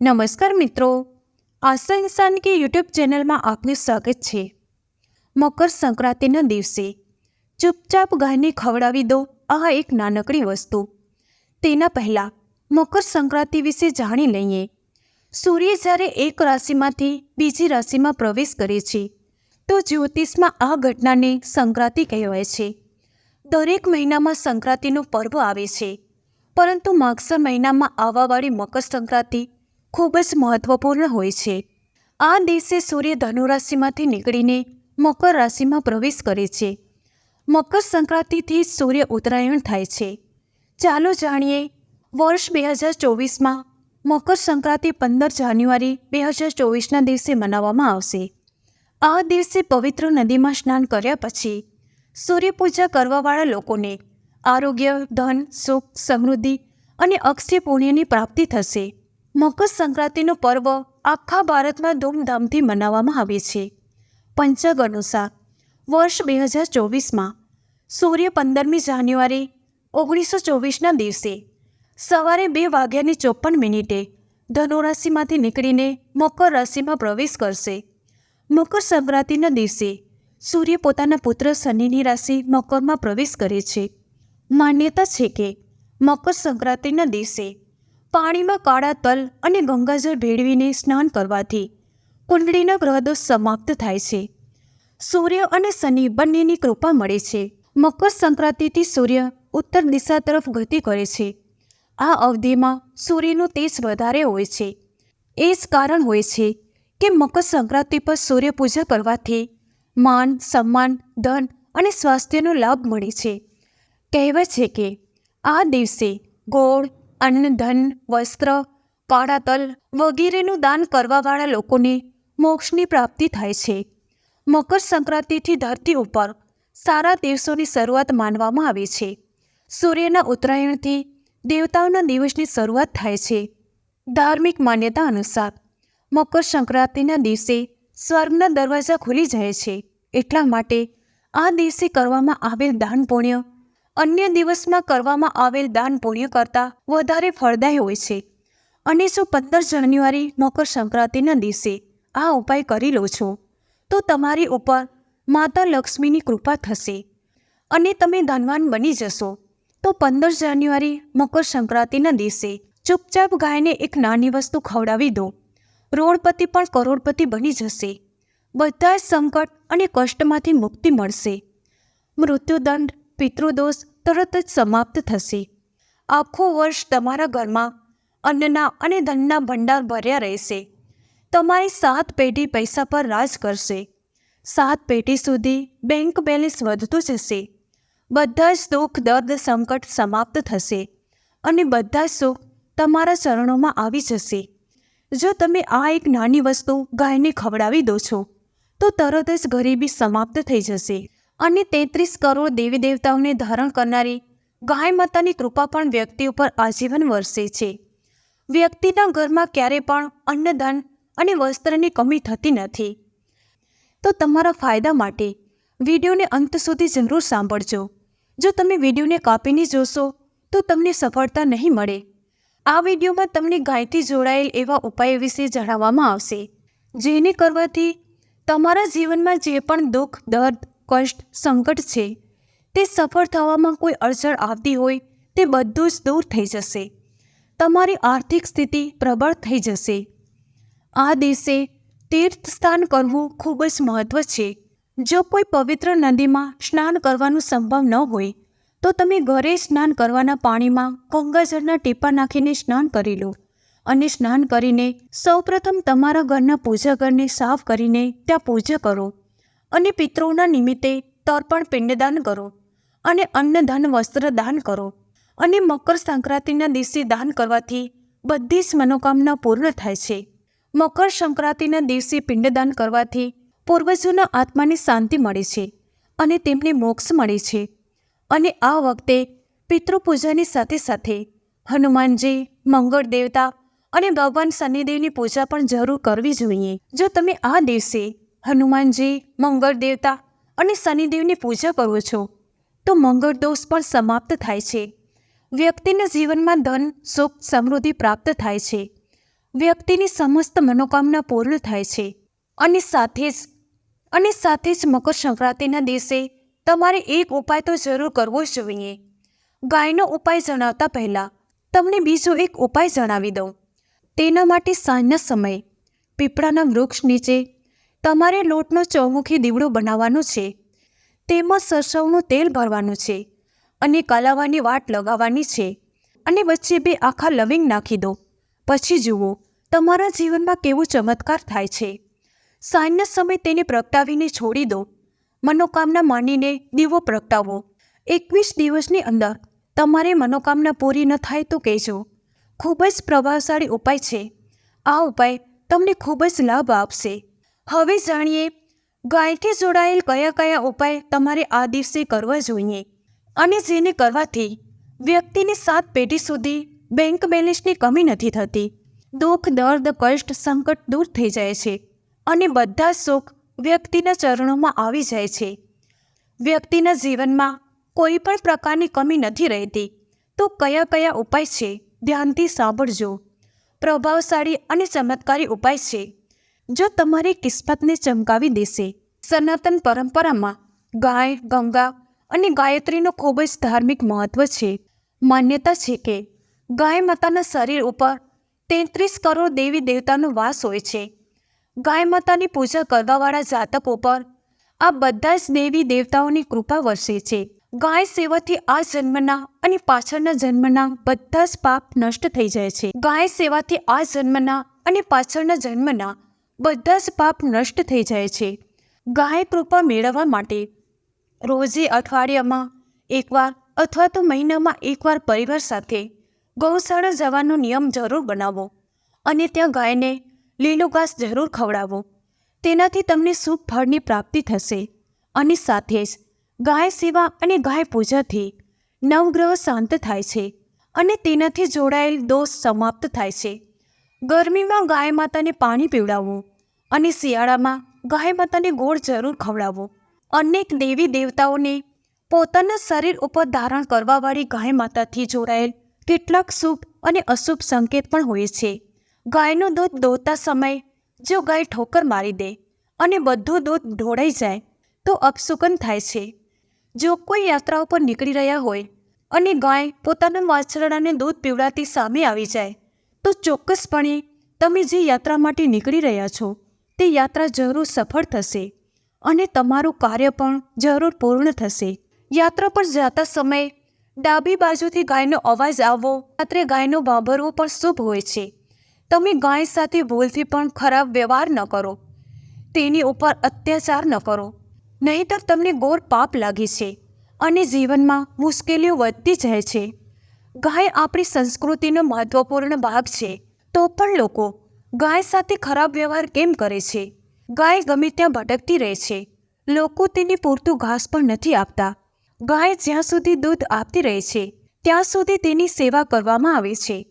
નમસ્કાર મિત્રો. આશા ઇન્સાન કે યુટ્યુબ ચેનલમાં આપનું સ્વાગત છે. મકર સંક્રાંતિના દિવસે ચૂપચાપ ગાયને ખવડાવી દો આ એક નાનકડી વસ્તુ. તેના પહેલાં મકર સંક્રાંતિ વિશે જાણી લઈએ. સૂર્ય જ્યારે એક રાશિમાંથી બીજી રાશિમાં પ્રવેશ કરે છે, તો જ્યોતિષમાં આ ઘટનાને સંક્રાંતિ કહેવાય છે. દરેક મહિનામાં સંક્રાંતિનું પર્વ આવે છે, પરંતુ માગસર મહિનામાં આવવાવાળી મકર સંક્રાંતિ ખૂબ જ મહત્વપૂર્ણ હોય છે. આ દિવસે સૂર્ય ધનુ રાશિમાંથી નીકળીને મકર રાશિમાં પ્રવેશ કરે છે. મકર સંક્રાંતિથી સૂર્ય ઉત્તરાયણ થાય છે. ચાલો જાણીએ, વર્ષ બે હજાર ચોવીસમાં મકર સંક્રાંતિ પંદર જાન્યુઆરી બે હજાર ચોવીસના દિવસે મનાવવામાં આવશે. આ દિવસે પવિત્ર નદીમાં સ્નાન કર્યા પછી સૂર્યપૂજા કરવાવાળા લોકોને આરોગ્ય, ધન, સુખ, સમૃદ્ધિ અને અક્ષય પુણ્યની પ્રાપ્તિ થશે. મકર સંક્રાંતિનો પર્વ આખા ભારતમાં ધૂમધામથી મનાવવામાં આવે છે. પંચાગ અનુસાર, વર્ષ બે હજાર ચોવીસમાં સૂર્ય પંદરમી જાન્યુઆરી ઓગણીસો ચોવીસના દિવસે સવારે બે વાગ્યાની ચોપન મિનિટે ધનુ રાશિમાંથી નીકળીને મકર રાશિમાં પ્રવેશ કરશે. મકર સંક્રાંતિના દિવસે સૂર્ય પોતાના પુત્ર શનિની રાશિ મકરમાં પ્રવેશ કરે છે. માન્યતા છે કે મકર સંક્રાંતિના દિવસે પાણીમાં કાળા તલ અને ગંગાજળ ભેળવીને સ્નાન કરવાથી કુંડળીના ગ્રહદોષ સમાપ્ત થાય છે. સૂર્ય અને શનિ બંનેની કૃપા મળે છે. મકર સંક્રાંતિથી સૂર્ય ઉત્તર દિશા તરફ ગતિ કરે છે. આ અવધિમાં સૂર્યનું તેજ વધારે હોય છે. એ જ કારણ હોય છે કે મકર સંક્રાંતિ પર સૂર્ય પૂજા કરવાથી માન, સન્માન, ધન અને સ્વાસ્થ્યનો લાભ મળે છે. કહેવાય છે કે આ દિવસે ગોળ અન્ન ધન વસ્ત્ર કાળા તલ વગેરેનું દાન કરવાવાળા લોકોને મોક્ષની પ્રાપ્તિ થાય છે. મકર સંક્રાંતિથી ધરતી ઉપર સારા દિવસોની શરૂઆત માનવામાં આવે છે. સૂર્યના ઉત્તરાયણથી દેવતાઓના દિવસની શરૂઆત થાય છે. ધાર્મિક માન્યતા અનુસાર મકર સંક્રાંતિના દિવસે સ્વર્ગના દરવાજા ખુલી જાય છે. એટલા માટે આ દિવસે કરવામાં આવેલ દાન પુણ્ય અન્ય દિવસમાં કરવામાં આવેલ દાન પુણ્ય કરતાં વધારે ફળદાયી હોય છે. અને જો પંદર જાન્યુઆરી મકર સંક્રાંતિના દિવસે આ ઉપાય કરી લો છો. તો તમારી ઉપર માતા લક્ષ્મીની કૃપા થશે. અને તમે ધનવાન બની જશો. તો પંદર જાન્યુઆરી મકર સંક્રાંતિના દિવસે ચૂપચાપ ગાયને એક નાની વસ્તુ ખવડાવી દો. રોડપતિ પણ કરોડપતિ બની જશે. બધા જ સંકટ અને કષ્ટમાંથી મુક્તિ મળશે. મૃત્યુદંડ પિતૃદોષ તરત જ સમાપ્ત થશે. આખું વર્ષ તમારા ઘરમાં અન્નના અને ધનના ભંડાર ભર્યા રહેશે. તમારી સાત પેઢી પૈસા પર રાજ કરશે. સાત પેઢી સુધી બેંક બેલેન્સ વધતું જશે. બધા જ દુઃખ, દર્દ, સંકટ સમાપ્ત થશે અને બધા જ સુખ તમારા ચરણોમાં આવી જશે. જો તમે આ એક નાની વસ્તુ ગાયને ખવડાવી દો છો, તો તરત જ ગરીબી સમાપ્ત થઈ જશે. અને તેત્રીસ કરોડ દેવી દેવતાઓને ધારણ કરનારી ગાય માતાની કૃપા પણ વ્યક્તિ ઉપર આજીવન વરસે છે. વ્યક્તિના ઘરમાં ક્યારે પણ અન્નદાન અને વસ્ત્રની કમી થતી નથી. તો તમારા ફાયદા માટે વિડીયોને અંત સુધી જરૂર સાંભળજો. જો તમે વિડીયોને કાપીને જોશો, તો તમને સફળતા નહીં મળે. આ વિડીયોમાં તમને ગાયથી જોડાયેલ એવા ઉપાયો વિશે જણાવવામાં આવશે. જેને કરવાથી તમારા જીવનમાં જે પણ દુઃખ, દર્દ કષ્ટ, સંકટ છે. તે સફળ થવામાં કોઈ અડચણ આવતી હોય, તે બધું જ દૂર થઈ જશે. તમારી આર્થિક સ્થિતિ પ્રબળ થઈ જશે. આ દિવસે તીર્થ સ્થાન કરવું ખૂબ જ મહત્વ છે. જો કોઈ પવિત્ર નદીમાં સ્નાન કરવાનું સંભવ ન હોય, તો તમે ઘરે સ્નાન કરવાના પાણીમાં ગંગાજળના ટીપા નાખીને સ્નાન કરી લો. અને સ્નાન કરીને સૌપ્રથમ તમારા ઘરના પૂજા ઘરને સાફ કરીને ત્યાં પૂજા કરો. અને પિતૃઓના નિમિત્તે તર્પણ, પિંડદાન કરો અને અન્ન ધન વસ્ત્ર દાન કરો અને મકર સંક્રાંતિના દિવસે દાન કરવાથી બધી જ મનોકામના પૂર્ણ થાય છે. મકર સંક્રાંતિના દિવસે પિંડદાન કરવાથી પૂર્વજોના આત્માને શાંતિ મળે છે અને તેમને મોક્ષ મળે છે. અને આ વખતે પિતૃપૂજાની સાથે સાથે હનુમાનજી, મંગળ દેવતા અને ભગવાન શનિદેવની પૂજા પણ જરૂર કરવી જોઈએ. જો તમે આ દિવસે હનુમાનજી, મંગળ દેવતા અને શનિદેવની પૂજા કરો છો. તો મંગળ દોષ પણ સમાપ્ત થાય છે. વ્યક્તિના જીવનમાં ધન, સુખ, સમૃદ્ધિ પ્રાપ્ત થાય છે. વ્યક્તિની સમસ્ત મનોકામના પૂર્ણ થાય છે. અને સાથે જ, અને સાથે જ મકર સંક્રાંતિના દિવસે તમારે એક ઉપાય તો જરૂર કરવો જ જોઈએ. ગાયનો ઉપાય જણાવતા પહેલાં તમને બીજો એક ઉપાય જણાવી દઉં. તેના માટે સાંજના સમયે પીપળાના વૃક્ષ નીચે તમારે લોટનો ચૌમુખી દીવડો બનાવવાનો છે. તેમાં સરસવનું તેલ ભરવાનું છે અને કલાવાની વાટ લગાવવાની છે. અને વચ્ચે બે આખા લવિંગ નાખી દો. પછી જુઓ, તમારા જીવનમાં કેવો ચમત્કાર થાય છે. સાંજના સમય તેને પ્રગટાવીને છોડી દો. મનોકામના માનીને દીવો પ્રગટાવો. એકવીસ દિવસની અંદર તમારે મનોકામના પૂરી ન થાય તો કહેજો. ખૂબ જ પ્રભાવશાળી ઉપાય છે. આ ઉપાય તમને ખૂબ જ લાભ આપશે. હવે જાણીએ, ગાયથી જોડાયેલ કયા કયા ઉપાય તમારે આ દિવસે કરવા જોઈએ અને જેને કરવાથી વ્યક્તિની સાત પેઢી સુધી બેંક બેલેન્સની કમી નથી થતી. દુઃખ, દર્દ, કષ્ટ, સંકટ દૂર થઈ જાય છે અને બધા સુખ વ્યક્તિના ચરણોમાં આવી જાય છે. વ્યક્તિના જીવનમાં કોઈ પણ પ્રકારની કમી નથી રહેતી. તો કયા કયા ઉપાય છે? ધ્યાનથી સાંભળજો. પ્રભાવશાળી અને ચમત્કારી ઉપાય છે. જો તમારી કિસ્મતને ચમકાવી દેશે, સનાતન પરંપરામાં ગાય, ગંગા અને ગાયત્રીનું ખૂબ જ ધાર્મિક મહત્વ છે. માન્યતા છે કે ગાય માતાના શરીર ઉપર તેત્રીસ કરોડ દેવી દેવતાનો વાસ હોય છે. ગાય માતાની પૂજા કરવાવાળા જાતકો પર આ બધા જ દેવી દેવતાઓની કૃપા વરસે છે. ગાય સેવાથી આ જન્મના અને પાછળના જન્મના બધા જ પાપ નષ્ટ થઈ જાય છે. ગાય સેવાથી આ જન્મના અને પાછળના જન્મના બધા જ પાપ નષ્ટ થઈ જાય છે. ગાય કૃપા મેળવવા માટે રોજે અઠવાડિયામાં એકવાર અથવા તો મહિનામાં એકવાર પરિવાર સાથે ગૌશાળા જવાનો નિયમ જરૂર બનાવો અને ત્યાં ગાયને લીલું ઘાસ જરૂર ખવડાવો. તેનાથી તમને શુભ ફળની પ્રાપ્તિ થશે અને સાથે જ ગાય સેવા અને ગાય પૂજાથી નવગ્રહ શાંત થાય છે અને તેનાથી જોડાયેલ દોષ સમાપ્ત થાય છે. ગરમીમાં ગાય માતાને પાણી પીવડાવવું અને શિયાળામાં ગાય માતાને ગોળ જરૂર ખવડાવવો અનેક દેવી દેવતાઓને પોતાના શરીર ઉપર ધારણ કરવાવાળી ગાય માતાથી જોડાયેલ કેટલાક શુભ અને અશુભ સંકેત પણ હોય છે. ગાયનું દૂધ દોતા સમયે જો ગાય ઠોકર મારી દે અને બધું દૂધ ઢોળાઈ જાય તો અપશુકન થાય છે. જો કોઈ યાત્રા ઉપર નીકળી રહ્યા હોય અને ગાય પોતાના વાછરડાને દૂધ પીવડાતી સામે આવી જાય તો ચોક્કસપણે તમે જે યાત્રા માટે નીકળી રહ્યા છો, તે યાત્રા જરૂર સફળ થશે અને તમારું કાર્ય પણ જરૂર પૂર્ણ થશે. યાત્રા પર જતા સમયે ડાબી બાજુથી ગાયનો અવાજ આવવો, રાત્રે ગાયનો ભાંભરવો પણ શુભ હોય છે. તમે ગાય સાથે ભૂલથી પણ ખરાબ વ્યવહાર ન કરો. તેની ઉપર અત્યાચાર ન કરો. નહીંતર તમને ગોર પાપ લાગે છે અને જીવનમાં મુશ્કેલીઓ વધતી જાય છે. ગાય આપણી સંસ્કૃતિનો મહત્વપૂર્ણ ભાગ છે, તો પણ લોકો ગાય સાથે ખરાબ વ્યવહાર કેમ કરે છે? ગાય ગમે ત્યાં ભટકતી રહે છે. લોકો તેને પૂરતું ઘાસ પણ નથી આપતા. ગાય જ્યાં સુધી દૂધ આપતી રહે છે, ત્યાં સુધી તેની સેવા કરવામાં આવે છે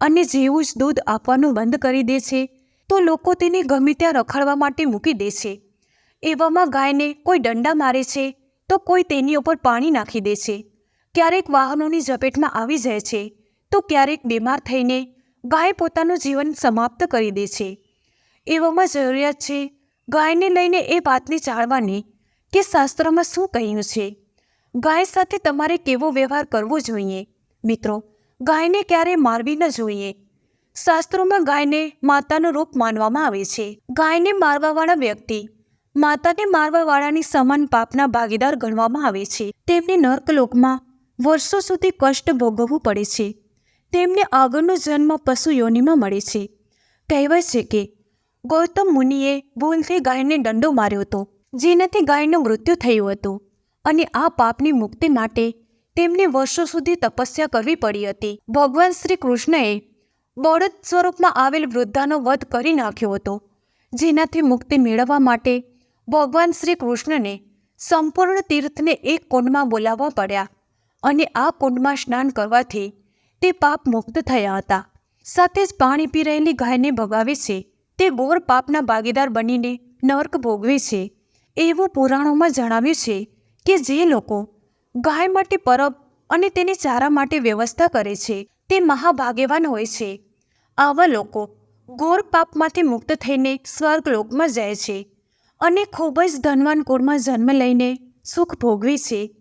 અને જેવું જ દૂધ આપવાનું બંધ કરી દે છે, તો લોકો તેને ગમે ત્યાં રખડવા માટે મૂકી દે છે. એવામાં ગાયને કોઈ દંડા મારે છે, તો કોઈ તેની ઉપર પાણી નાખી દે છે. ક્યારેક વાહનોની ઝપેટમાં આવી જાય છે, તો ક્યારેક બીમાર થઈને ગાય પોતાનું જીવન સમાપ્ત કરી દે છે. એવામાં જરૂરિયાત છે ગાયને લઈને એ વાતની જાણવાની કે શાસ્ત્રમાં શું કહ્યું છે. ગાય સાથે તમારે કેવો વ્યવહાર કરવો જોઈએ? મિત્રો, ગાયને ક્યારે મારવી ન જોઈએ. શાસ્ત્રોમાં ગાયને માતાનું રૂપ માનવામાં આવે છે. ગાયને મારવાવાળા વ્યક્તિ માતાને મારવાવાળાની સમાન પાપના ભાગીદાર ગણવામાં આવે છે. તેમને નર્કલોકમાં વર્ષો સુધી કષ્ટ ભોગવવું પડે છે. તેમને આગળનો જન્મ પશુ યોનિમાં મળે છે. કહેવાય છે કે, ગૌતમ મુનિએ ભૂલથી ગાયને દંડો માર્યો હતો, જેનાથી ગાયનું મૃત્યુ થયું હતું અને આ પાપની મુક્તિ માટે તેમને વર્ષો સુધી તપસ્યા કરવી પડી હતી. ભગવાન શ્રી કૃષ્ણએ બળદ સ્વરૂપમાં આવેલ વૃદ્ધાનો વધ કરી નાખ્યો હતો, જેનાથી મુક્તિ મેળવવા માટે ભગવાન શ્રી કૃષ્ણને સંપૂર્ણ તીર્થને એક કુંડમાં બોલાવવા પડ્યા. અને આ કુંડમાં સ્નાન કરવાથી તે પાપ મુક્ત થયા હતા. સાથે જ પાણી પી રહેલી ગાયને ભગાવે છે. તે બોર પાપના ભાગીદાર બનીને નર્ક ભોગવે છે. એવું પુરાણોમાં જણાવ્યું છે કે જે લોકો ગાય માટે પરબ અને તેની ચારા માટે વ્યવસ્થા કરે છે, તે મહાભાગ્યવાન હોય છે. આવા લોકો ગોર પાપમાંથી મુક્ત થઈને સ્વર્ગ લોકમાં જાય છે અને ખૂબ જ ધનવાન કુળમાં જન્મ લઈને સુખ ભોગવે છે.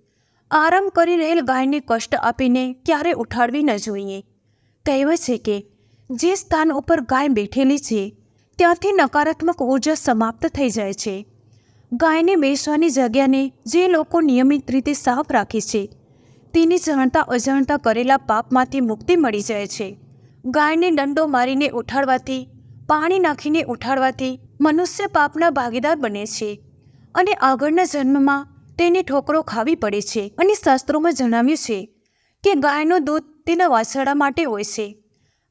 આરામ કરી રહેલ ગાયને કષ્ટ આપીને ક્યારે ઉઠાડવી ન જોઈએ. કહેવાય છે કે, જે સ્થાન ઉપર ગાય બેઠેલી છે, ત્યાંથી નકારાત્મક ઊર્જા સમાપ્ત થઈ જાય છે. ગાયને બેસવાની જગ્યાને જે લોકો નિયમિત રીતે સાફ રાખે છે, તેની જાણતા અજાણતા કરેલા પાપમાંથી મુક્તિ મળી જાય છે. ગાયને દંડો મારીને ઉઠાડવાથી, પાણી નાખીને ઉઠાડવાથી મનુષ્ય પાપના ભાગીદાર બને છે અને આગળના જન્મમાં તેને ઠોકરો ખાવી પડે છે અને શાસ્ત્રોમાં જણાવ્યું છે કે ગાયનું દૂધ તેના વાછરડા માટે હોય છે.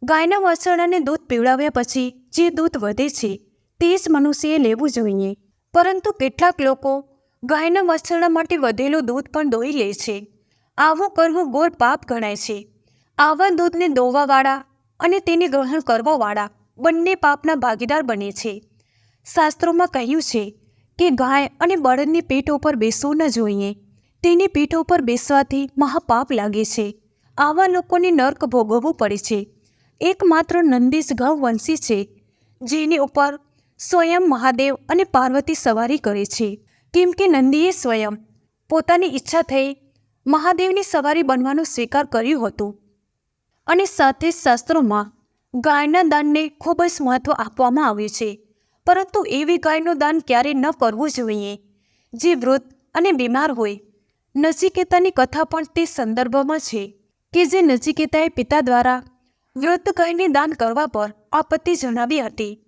ગાયના વાછરડાને દૂધ પીવડાવ્યા પછી જે દૂધ વધે છે તે જ મનુષ્યએ લેવું જોઈએ. પરંતુ કેટલાક લોકો ગાયના વાછરડા માટે વધેલું દૂધ પણ દોઈ લે છે. આવું કરવું ગોળ પાપ ગણાય છે. આવા દૂધને દોવાવાળા અને તેને ગ્રહણ કરવાવાળા બંને પાપના ભાગીદાર બને છે. શાસ્ત્રોમાં કહ્યું છે કે ગાય અને બળદની પીઠ ઉપર બેસવું ન જોઈએ. તેની પીઠ ઉપર બેસવાથી મહાપાપ લાગે છે. આવા લોકોને નર્ક ભોગવવું પડે છે. એકમાત્ર નંદીશ ગૌવંશી છે, જેની ઉપર સ્વયં મહાદેવ અને પાર્વતી સવારી કરે છે. કેમ કે નંદીએ સ્વયં પોતાની ઈચ્છા થઈ મહાદેવની સવારી બનવાનો સ્વીકાર કર્યું હતું. અને સાથે જ શાસ્ત્રોમાં ગાયના દાનને ખૂબ જ મહત્ત્વ આપવામાં આવ્યું છે. પરંતુ એવી ગાયનું દાન ક્યારે ન કરવું જોઈએ. જે વૃદ્ધ અને બીમાર હોય, નચિકેતાની કથા પણ તે સંદર્ભમાં છે કે જે નચિકેતાએ પિતા દ્વારા વૃદ્ધ ગાયને દાન કરવા પર આપત્તિ જણાવી હતી.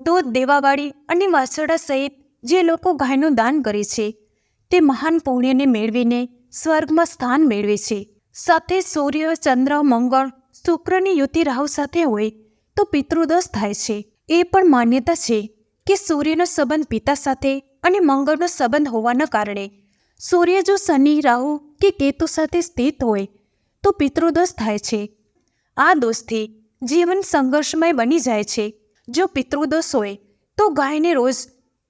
દૂધ દેવાવાળી અને વાછરડા સહિત જે લોકો ગાયનું દાન કરે છે, તે મહાન પુણ્યને મેળવીને સ્વર્ગમાં સ્થાન મેળવે છે. સાથે સૂર્ય, ચંદ્ર, મંગળ, શુક્રની યુતિ રાહુ સાથે હોય તો પિતૃદોષ થાય છે. એ પણ માન્યતા છે કે સૂર્યનો સંબંધ પિતા સાથે અને મંગળનો સંબંધ હોવાના કારણે. સૂર્ય જો શનિ, રાહુ કે કેતુ સાથે સ્થિત હોય, તો પિતૃદોષ થાય છે. આ દોષથી જીવન સંઘર્ષમય બની જાય છે. જો પિતૃદોષ હોય, તો ગાયને રોજ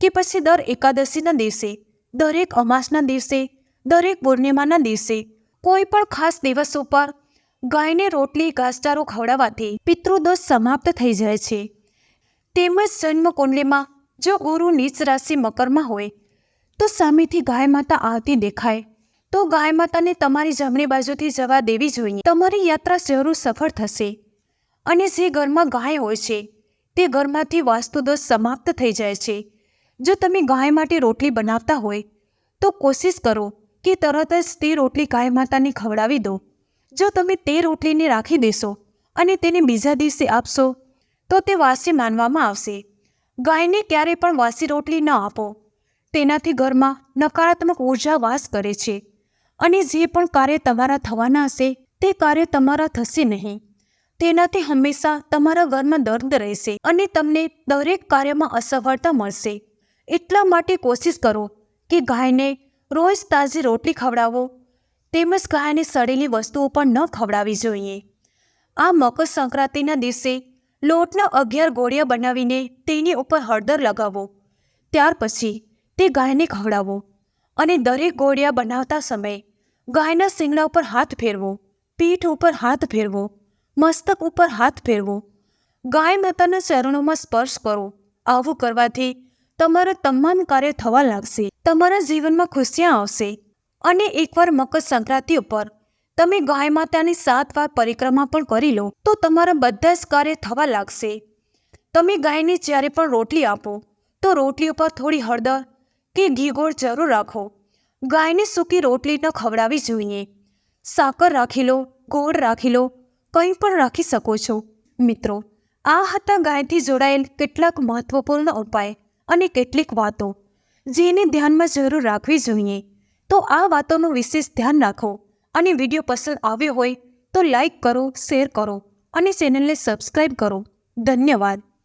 કે પછી દર એકાદશીના દિવસે, દરેક અમાસના દિવસે, દરેક પૂર્ણિમાના દિવસે, કોઈ પણ ખાસ દિવસ ઉપર ગાયને રોટલી, ઘાસચારો ખવડાવવાથી પિતૃદોષ સમાપ્ત થઈ જાય છે. તેમજ જન્મકુંડલીમાં જો ગુરુ નીચ રાશિ મકરમાં હોય, તો સામેથી ગાય માતા આવતી દેખાય. તો ગાય માતાને તમારી જમણી બાજુથી જવા દેવી જોઈએ. તમારી યાત્રા જરૂર સફળ થશે. અને જે ઘરમાં ગાય હોય છે, તે ઘરમાંથી વાસ્તુદોષ સમાપ્ત થઈ જાય છે. જો તમે ગાય માટે રોટલી બનાવતા હોય, તો કોશિશ કરો કે તરત જ તે રોટલી ગાય માતાને ખવડાવી દો. જો તમે તે રોટલીને રાખી દેશો અને તેને બીજા દિવસે આપશો તો તે વાસી માનવામાં આવશે. ગાયને ક્યારે પણ વાસી રોટલી ન આપો. તેનાથી ઘરમાં નકારાત્મક ઊર્જા વાસ કરે છે. અને જે પણ કાર્ય તમારા થવાના હશે, તે કાર્ય તમારા થશે નહીં. તેનાથી હંમેશા તમારા ઘરમાં દર્દ રહેશે અને તમને દરેક કાર્યમાં અસફળતા મળશે. એટલા માટે કોશિશ કરો કે ગાયને રોજ તાજી રોટલી ખવડાવો, તેમજ ગાયને સડેલી વસ્તુઓ પણ ન ખવડાવવી જોઈએ. આ મકર સંક્રાંતિના દિવસે લોટના અગિયાર ગોળિયા બનાવીને તેની ઉપર હળદર લગાવો. ત્યાર પછી તે ગાયને ખવડાવો અને દરેક ગોળિયા બનાવતા સમયે ગાયના શિંગડા ઉપર હાથ ફેરવો, પીઠ ઉપર હાથ ફેરવો, મસ્તક ઉપર હાથ ફેરવો. ગાય માતાના ચરણોમાં સ્પર્શ કરો. આવું કરવાથી તમારા તમામ કાર્ય થવા લાગશે. તમારા જીવનમાં ખુશિયા આવશે અને એકવાર મકર સંક્રાંતિ ઉપર તમે ગાય માતાની સાત વાર પરિક્રમા પણ કરી લો, તો તમારા બધા જ કાર્ય થવા લાગશે. તમે ગાયને જ્યારે પણ રોટલી આપો, તો રોટલી ઉપર થોડી હળદર કે ઘી ગોળ જરૂર રાખો. ગાયને સૂકી રોટલી ન ખવડાવવી જોઈએ. સાકર રાખી લો, ગોળ રાખી લો, કંઈ પણ રાખી શકો છો. મિત્રો, આ હતા ગાયથી જોડાયેલ કેટલાક મહત્વપૂર્ણ ઉપાય અને કેટલીક વાતો. જેને ધ્યાનમાં જરૂર રાખવી જોઈએ. તો આ વાતોનું વિશેષ ધ્યાન રાખો. અને વીડિયો પસંદ આવ્યો હોય તો લાઈક કરો, શેર કરો અને ચેનલને સબસ્ક્રાઈબ કરો. ધન્યવાદ.